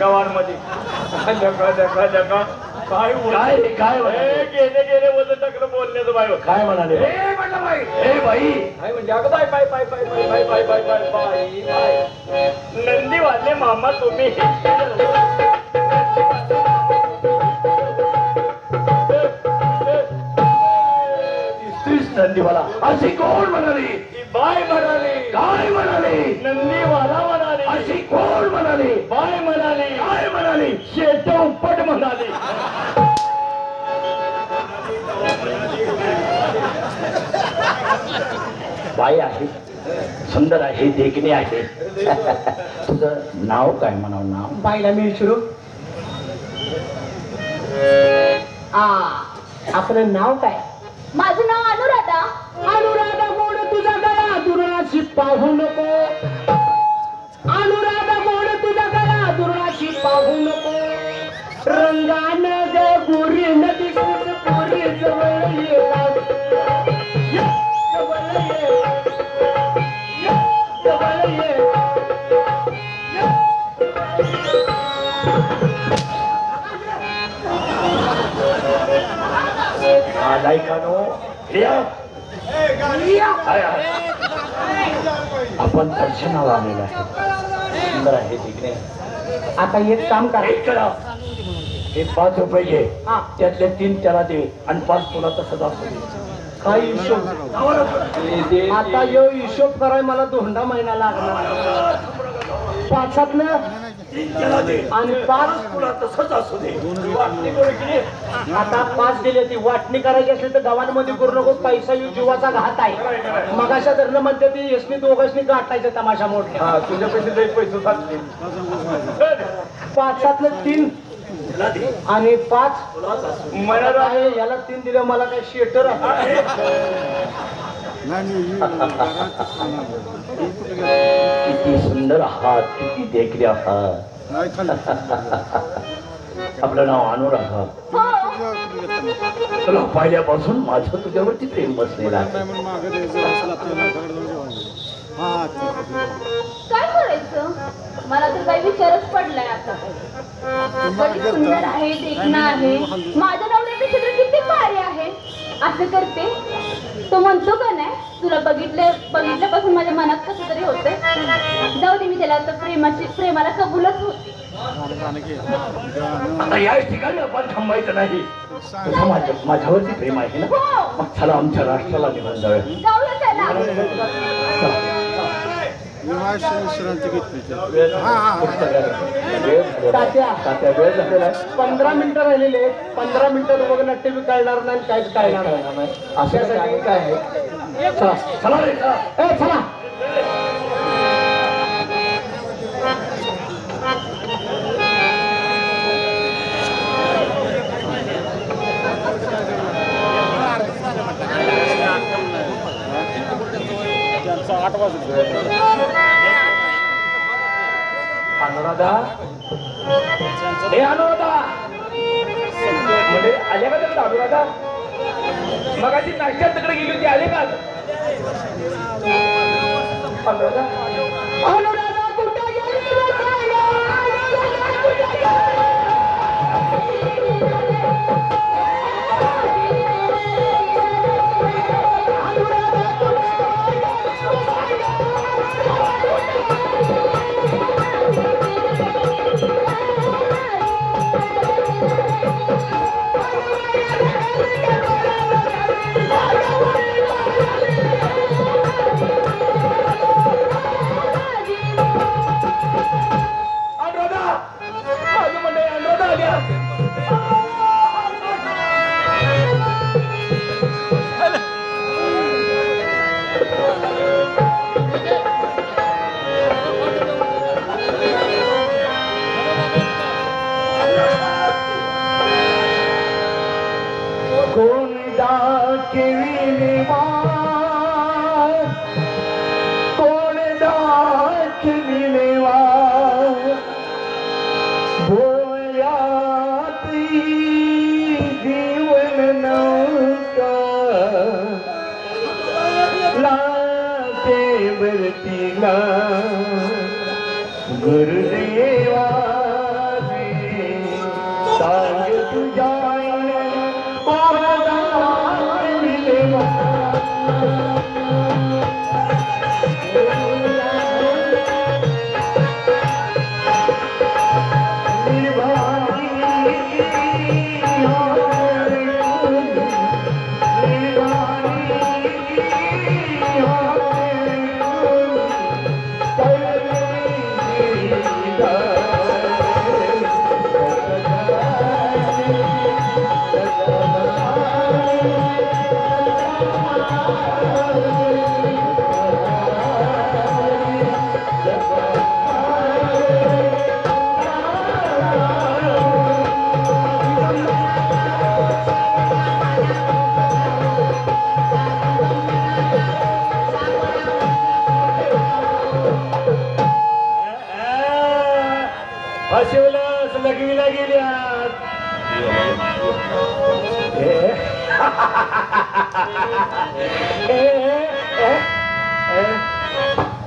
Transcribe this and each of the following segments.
गावांमध्ये जगा जगा जगा काय काय काय गेले गेले वजन टाकलं बोलण्याचं बाय काय म्हणाले म्हटलं बाई ए बाई काय म्हणजे अगं bye bye bye bye bye bye bye bye bye bye bye Nandi वाजले मामा तुम्ही तीस नंदी मला अशी कोण म्हणाली बाय म्हणाली काय म्हणाली नंदी वाला म्हणाली अशी कोण म्हणाली बाय म्हणाली उपट बाई आहे सुंदर आहे देखणे आहे. तुझं नाव काय म्हणावं नाव? बाईला मी विचारू? आ आपलं नाव काय? माझं नाव अनुराधा. अनुराधा गोड तुझा गळा दुराशी पाहू नको. लायकानो आपण दर्शनाला आलेला आहे. सुंदर आता एक काम करा. हे पाच रुपये घे. तीन त्याला दे आणि पाच तुला तसं दाखव काय हिशोब? आता यो हिशोब कराय मला धोंडा महिना लागला पाचात आणि पाच तुला तसंच असू दे वाटणी केली? आता पाच दिले ती वाटणी करायची असली तर गावांमध्ये करू नको पैसा येऊ जीवाचा घात आहे. मगाशा धरणं म्हणते ती यशनी दोघांनी गाठायचं तमाशा मोठ्या हा तुझ्या पैसे लई पैसे पाचातलं तीन. त्याला दे आणि पाच तुलाच असू दे. म्हणत आहे याला तीन दिले मला काय शेटर आहे किती सुंदर आहात किती देखणे आहात. आपलं नाव अनुराधा हो. तुला पाहिल्यापासून माझं तुझ्यावरती प्रेम बसलेलं आहे. काय करायचं मला तर काही विचारच पडलाय आता. सुंदर आहे देखणं आहे. तर किती भारी आहे. असं करते. तो म्हणतो का नाही तुला बघितले बघितल्यापासून माझ्या मनात कसं तरी होतंय. जाऊ दे मी त्याला आता प्रेमाची प्रेमाला कबूलच होते आता या ठिकाणी आपण थांबायचं नाही. तुझं माझ्या माझ्यावरती प्रेम आहे ना? हो. मग चला आमच्या राष्ट्राला निघून जाऊया जाऊया त्याला. चला. विवाह घेतली हां पंधरा मिनिटं राहिलेले पंधरा मिनिटं बघ नाट्य मी काढणार नाही काहीच काढणार नाही. अशासाठी काय आहे? चला आठ वाजून अनुराधा? हे अनुराधा! म्हणजे आले का तिकडे अनुराधा? मग ती नाश्त्यात तिकडे गेली होती आले का? अनुराधा? ਵਰਤੀਲਾ ਗੁਰਦੇਵਾ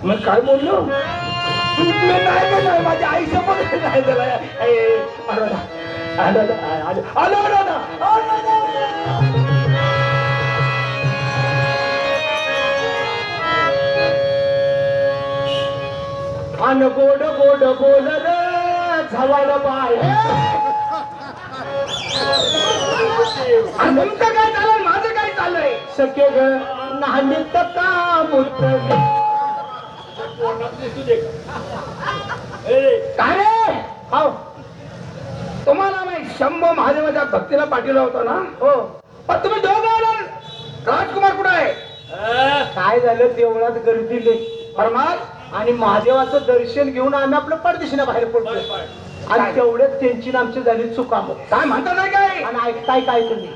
मग काय बोललो? मी नाही माझ्या आईचं पण नाही झालं अन गोड गोड बोल रे झवाड बाय तुमचं काय चाललंय? माझं काय चाललंय? शक्य ग काय रे? हो तुम्हाला माहीत शंभर महादेवाच्या भक्तीला पाठवलं होतं ना? हो. पण तुम्ही दोघं आला. राजकुमार कुठे आहे? काय झालं? देवळात गर्दी लई. परमाल आणि महादेवाचं दर्शन घेऊन आम्ही आपलं परदेशीला बाहेर पडतो आणि तेवढ्यात त्यांची आमची झाली चुकाम काय म्हणता नाही काय? आणि ऐकताय काय तुम्ही?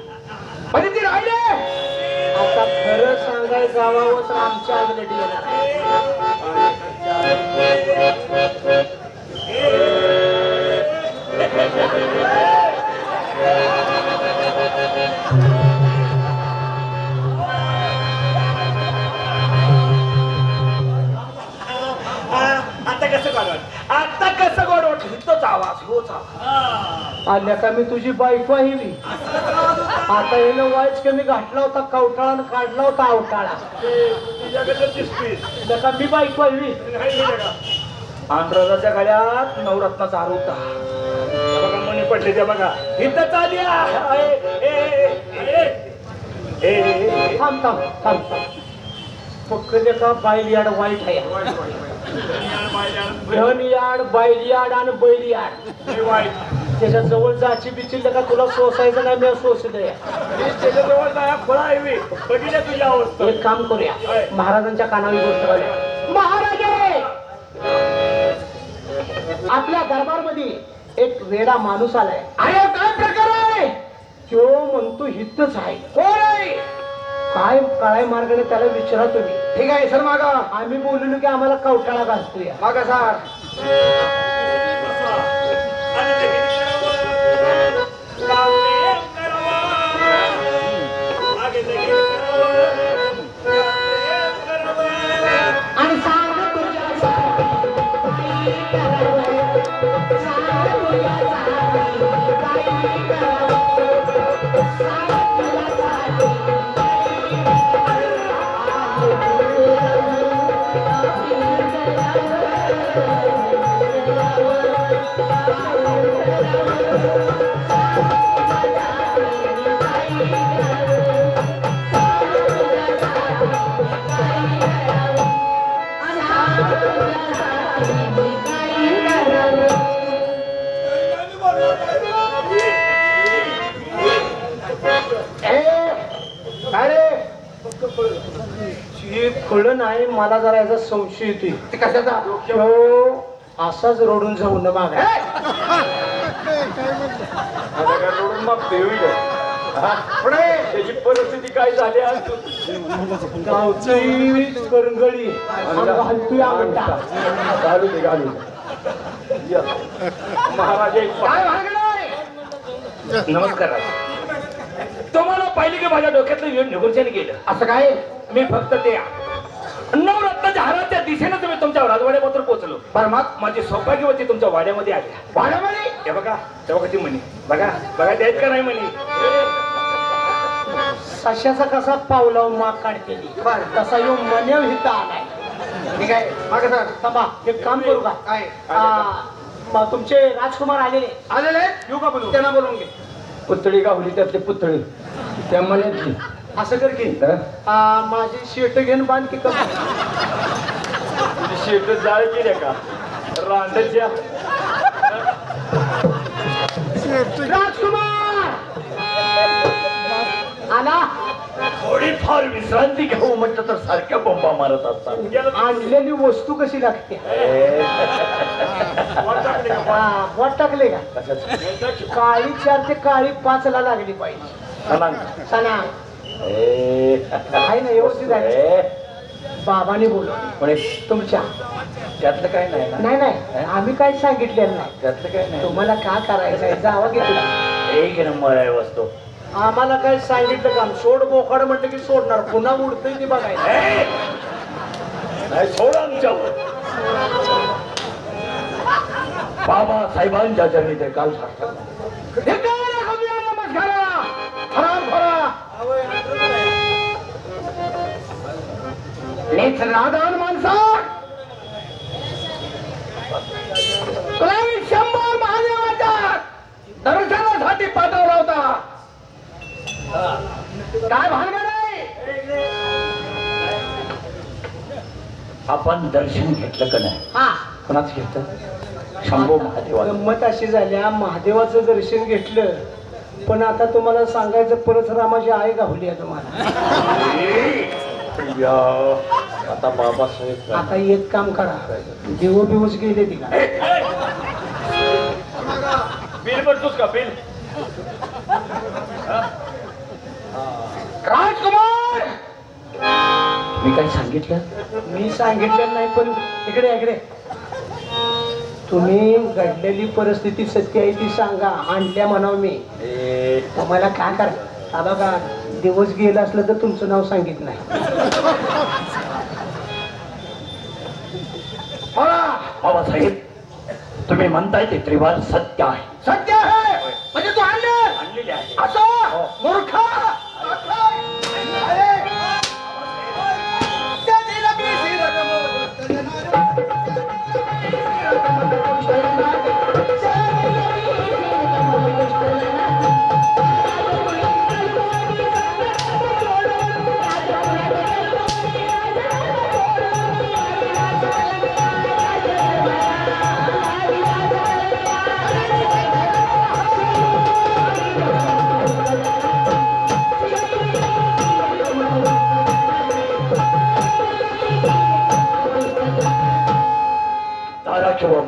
म्हणजे ती राहिले? आता खरं सांगाय जावावं तर आमच्या अंगलटी आता कसं काढवा आता इथंच आवाज होच आवाज आल्या का मी तुझी बायको आहे मी. आता येणं वाईच कमी घातला होता कवटाळा आणि काढला होता अवटाळा. नका मी बायको आहे मी. का? आंध्राच्या गळ्यात नवरत्नाचा हार होता. बघा मनी पडले त्या बघा. ए, ए, थांब थांब थांब थांब. पकडले का बाईल याड वाईट आहे. धन याड बैल याड आणि बैल याड ए, वाईट. त्याच्याजवळ जाची बिचिल का? तुला सोसायचं नाही मी सोसलंय मी त्याच्याजवळ जाया खोळा आहे. अवस्था एक काम करूया. महाराजांच्या कानावर गोष्ट घालूया. महाराजे! आपल्या दरबारमध्ये एक वेडा माणूस आलाय. अरे काय प्रकार आहे? तो म्हणतो हितच आहे. कोण आहे? काय काळ्या मार्गाने त्याला विचारा तुम्ही. ठीक आहे सर मागा. आम्ही बोललो की आम्हाला कवटाळा घालतो या मागा सर. हे कळलं नाही मला जरा याचा संशय येतोय. ते कशाचा? तो असाच रडून जाऊ न मागा आता काय रडून? हा? पुढे! त्याची परिस्थिती काय झाली आज? गावची करंगळी. आणि घालतोय घालू दे घालू. दे या. महाराज एक काय? नमस्कार पाहिलं की माझ्या डोक्यातलं येऊन निघून गेलं. असं काय? मी फक्त ते नवरत्नाचे शहराच्या दिशेनं तुम्ही तुमच्या राजवाड्यापासून पोहोचलो बरं मग? माझी सौभाग्यवती तुमच्या वाड्यामध्ये आल्या वाड्यामध्ये? हे बघा ते बघा ती म्हणी? बघा बघा द्यायत का नाही म्हणी? सश्याचा कसा पावलाव माग काढतेली तसा येऊ मनेव हित आलाय. ठीक आहे. मागे सर. थांबा एक काम करू का? काय? तुमचे राजकुमार आलेले. आलेले? येऊ का बोलू त्यांना बोलून घे. पुतळी गावली त्यातली पुतळी? त्या म्हणायची असं कर की. आ, माझी शेट घेऊन बांध की कसं शेट जाळ केल्या का? रांडच्या राजकुमार! आला. थोडी फार विश्रांती घेऊ म्हटलं तर सारख्या बोंबा मारत असतात. आणलेली वस्तू कशी लागते? हा, बोट टाकले का? काळी चार ते काळी पाच ला लागली पाहिजे. सणा आहे ना व्यवस्थित आहे. बाबाने बोलवले. तुमच्या. त्यातलं काय नाही ना? नाही नाही. आम्ही काही सांगितलेलं नाही. त्यातलं काय नाही? तुम्हाला का करायचं आहे? जावा की तुला एक नंबर आहे वस्तू. आम्हाला काय सांगितलं काम सोड बोकाड म्हटलं की सोडणार. पुन्हा उडतंय ते बघायचं नाही सोड आमच्यावर. बाबा साहेबांच्या चरणी ते काल साक्षात नादान माणसा तुला मी शंभर महादेवाच्या दर्शनासाठी पाठवला होता। काय भानगड आहे? आपण दर्शन घेतलं का नाही? हा. कोणाच घेतलं? शंभू महादेवा गंमत अशी झाल्या महादेवाचं दर्शन घेतलं पण आता तुम्हाला सांगायचं परशुरामाची आई गावली आहे तुम्हाला. आता बाबासाहेब आता एक काम करा. देव बिवच गेले तिला. बिल भरतोस का बिल? राजकुमार! मी काय सांगितलं? मी सांगितलं नाही पण इकडे इकडे. तुम्ही घडलेली परिस्थिती सत्य आहे ती सांगा. आणल्या म्हणाव मी. तुम्हाला काय करा हा बघा. दिवस गेला असलं तर तुमचं नाव सांगित नाही. बाबासाहेब तुम्ही म्हणताय ते त्रिवार सत्य आहे. सत्य आहे! म्हणजे तू आणलं आणलेले आहे. असं मूर्ख!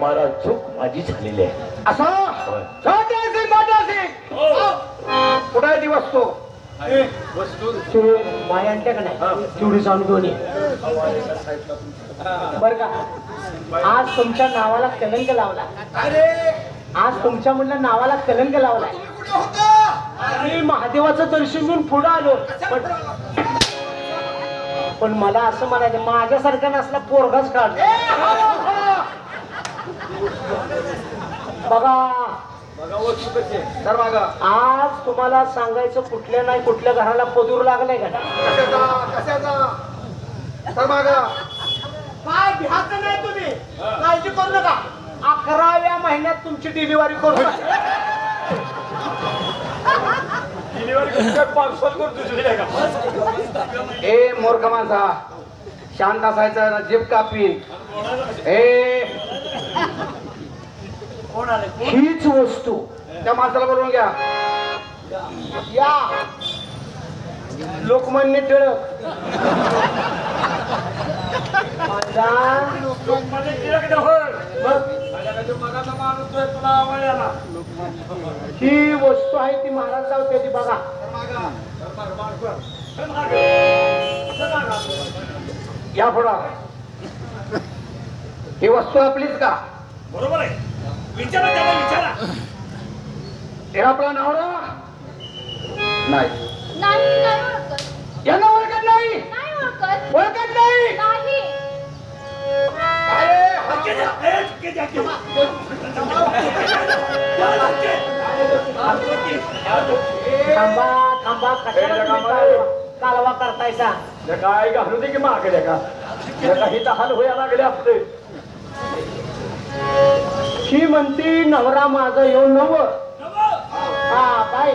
तारा किंवा मारा चूक माझी झालेली आहे. असं? असेल कुठे ती वस्तू? तू माय आणल्या का नाही? तेवढी जाऊन घेऊन ये. बर का? आज तुमच्या नावाला कलंक लावला. आज तुमच्या म्हणलं नावाला कलंक लावलाय आणि महादेवाचं दर्शन घेऊन पुढे आलो. पण पण मला असं म्हणायचं माझ्यासारखा नसला पोरगाच काढ बघा. तर मागा. आज तुम्हाला सांगायचं कुठल्या नाही कुठल्या घराला पदूर लागलाय का? कशाचा? कशाचा? तर मागा. काय भ्याचं नाही तुम्ही? काळजी करू नका. अकराव्या महिन्यात तुमची डिलिव्हरी करू ए मूर्ख माणसा. शांत असायचं ना जीप कापीन. ए. हीच वस्तू. त्या माणसाला बोलवून घ्या. या. लोकमान्य टिळक. माझा ही वस्तू आहे ती महाराज जाऊ ती बघा. या पुढं. ही वस्तू आपलीच का? बरोबर आहे. विचारा त्याला विचारा. हे आपला नवरा? नाही. नाही नाही ओळखत. यांना ओळखत नाही. नाही ओळखत. ओळखत नाही. नाही. द्या. ए, द्या. द्या. थांबा थांबा. कशाला तुम्ही कालवा- कालवा करतायसा? त्या काय घालू दे की मागे द्या का त्या काही हाल होया लागले आपले. ही म्हणती नवरा माझा येऊ नव. हा काय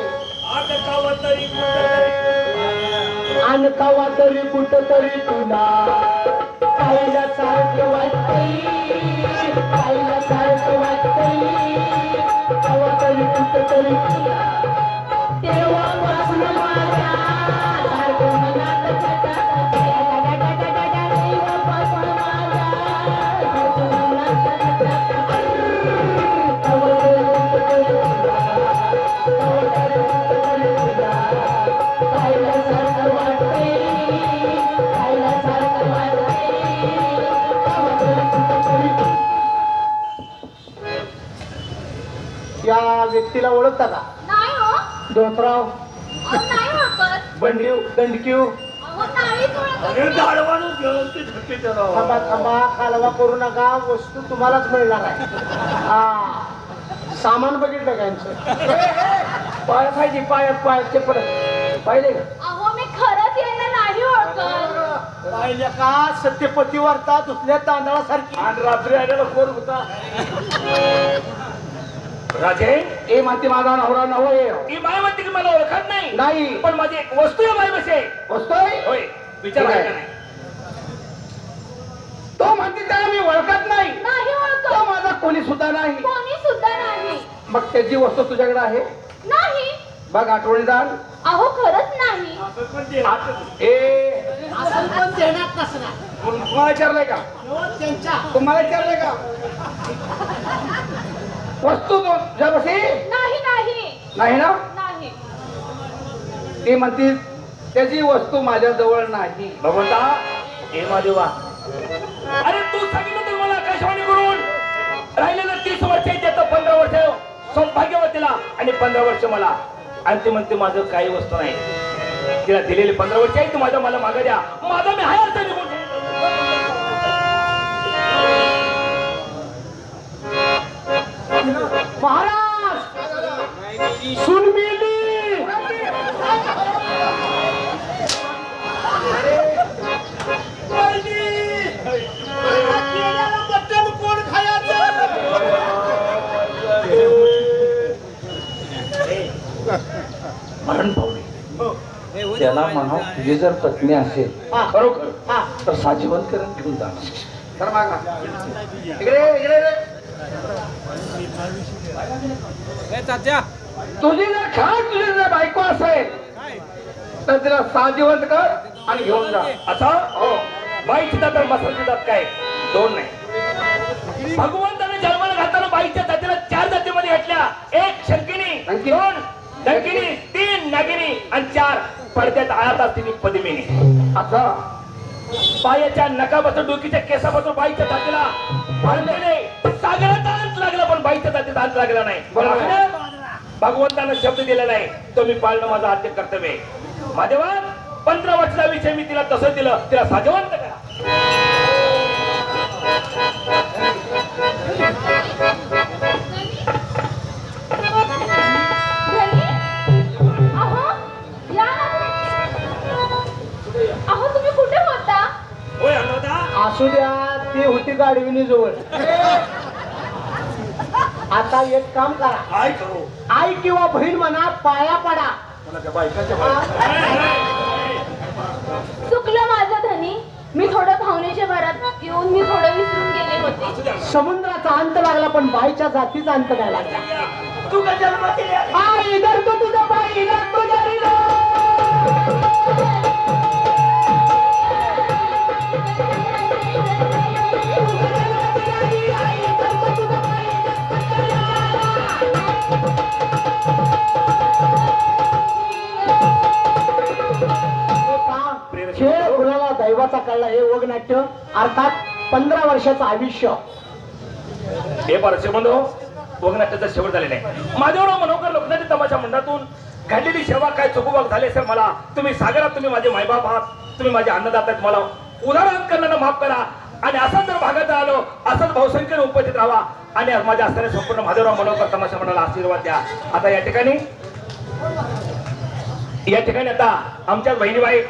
आता तरी कुठ तरी तुला. पाहिला सारखं धक्के द्या. राव. थांबा थांबा कालवा करू नका. वस्तू तुम्हालाच मिळणार आहे. हा. सामान बघितलं का यांचं. पाय पाहिजे पायात पायाचे परत पाहिले का? अहो मी खरंच यांना नाही ओळखत. पाहिल्या का? सत्यपती वार्ता दुसऱ्या तांदळासारखी. आणि रात्री आलेला कोण होता. राजे? ए माती माझा नवरा नव ही माय म्हणते की मला ओळखत नाही. नाही. पण माझी एक वस्तू आहे माय बसे बसतोय होय विचार आहे. आहे का नाही. तो म्हणते त्याला मी ओळखत नाही. नाही तो ओळखत माझा कोणी सुद्धा नाही. कोणी सुद्धा नाही. मग त्याची वस्तू तुझ्याकडे आहे. नाही. बघ आठवणी दान अहो खरंच नाही. असं पण ते हात- ए. असं पण देण्यात नसणार. तुम्हाला विचारलंय का? त्यांच्या. तुम्हाला विचारलंय का? वस्तू तो तुझ्यापाशी नाही नाही. नाही ना? नाही. ती म्हणते त्याची वस्तू माझ्या जवळ नाही. भगवंता हे महादेवा. अरे तू सांगितलं तर मला आकाशवाणी करून राहिलेलं तीस वर्ष आहे त्याचं पंधरा वर्ष सौभाग्यवतीला आणि पंधरा वर्ष मला. आणि ते म्हणते माझं काही वस्तू नाही. तिला दिलेली पंधरा वर्ष आहे तू माझ्या मला मागं द्या. माझा मी हाय असं निघून महाराज! सुन मिली! मरण पावले त्याला म्हणा तुझी जर पत्नी असेल. खरोखर हा. तर साजीवन करून घेऊन जा तर माग ना. इकडे इकडे रे. तुझी जर खास तुझी जर बायको असेल. तर तिला साजीवंत कर आणि घेऊन जा. असा? हो. बाई चितात तर मसाला चितात काय? दोन नाही. भगवंताने जन्माला घालताना बाईच्या जातीला चार जातीमध्ये घातल्या. एक शंकिनी. दोन डंकिनी तीन नागिनी आणि चार पडद्यात आळत असतील पदिमिनी. असा? पायाच्या नकापासून डोकीच्या केसापासून बाईच्या जातीला लागला पण बाईच्या जातीचा अंत लागला नाही. भगवंतानं शब्द दिलेला आहे तो मी पाळणं माझं आद्य कर्तव्य आहे. महादेवा पंधरा वर्षाचा विषय मी तिला तसं दिलं. तिला साजवंत करा. असू द्या ती होती गाडविनी जवळ. आता एक काम करा. काय करू? आई किंवा बहीण म्हणा पाया पडा. चुकलं माझं धनी. मी थोडं भावनेच्या भरात येऊन मी थोडं विसरून गेले होते. समुद्राचा अंत लागला पण बाईच्या जातीचा अंत नाही लागला. तू का जन्म इधर तो तुझा बाई इधर तो करायला हे वगनाट्य अर्थात पंधरा वर्षाचं आयुष्य. हे परसे म्हणतो वगनाट्याचा शेवट झालेला आहे माझ्यावर मनोकर लोकनाट्य तमाशा मंडळातून घडलेली सेवा काय चुकूबाग झाली असेल मला तुम्ही सागरात तुम्ही माझे मायबाप आहात. तुम्ही माझे अन्नदाता मला उदाहरण करण्याला माफ करा. आणि असं जर भागात आलो असंच बहुसंख्येने उपस्थित राहा. आणि माझ्या असणाऱ्या संपूर्ण माधवराव मनोकर तमाशा मंडळाला आशीर्वाद द्या. आता या ठिकाणी या ठिकाणी आता आमच्या बहिणीबाई